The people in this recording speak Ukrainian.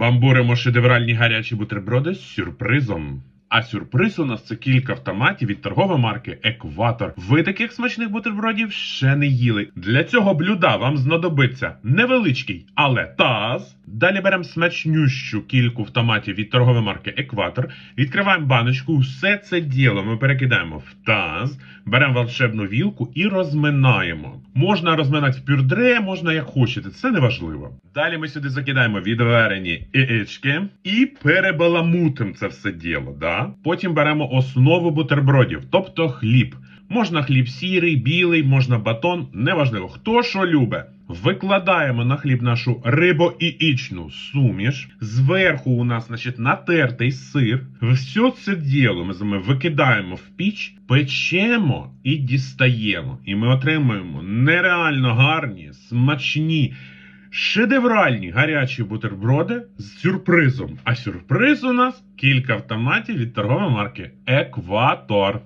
Бамбуримо шедевральні гарячі бутерброди з сюрпризом. А сюрприз у нас це кілька автоматів від торгової марки Екватор. Ви таких смачних бутербродів ще не їли. Для цього блюда вам знадобиться невеличкий, але таз. Далі беремо смачнющу кільку автоматів від торгової марки Екватор. Відкриваємо баночку. Все це діло ми перекидаємо в таз, беремо волшебну вілку і розминаємо. Можна розминати в пюрдре, можна як хочете, це не важливо. Далі ми сюди закидаємо відварені яєчки і перебаламутимо це все діло. Да? Потім беремо основу бутербродів, тобто хліб. Можна хліб сірий, білий, можна батон, неважливо, хто що любить. Викладаємо на хліб нашу рибо-яєчну суміш. Зверху у нас, значить, натертий сир. Все це діло ми з вами викидаємо в піч, печемо і дістаємо. І ми отримуємо нереально гарні, смачні. Шедевральні гарячі бутерброди з сюрпризом. А сюрприз у нас кілька автоматів від торгової марки Екватор.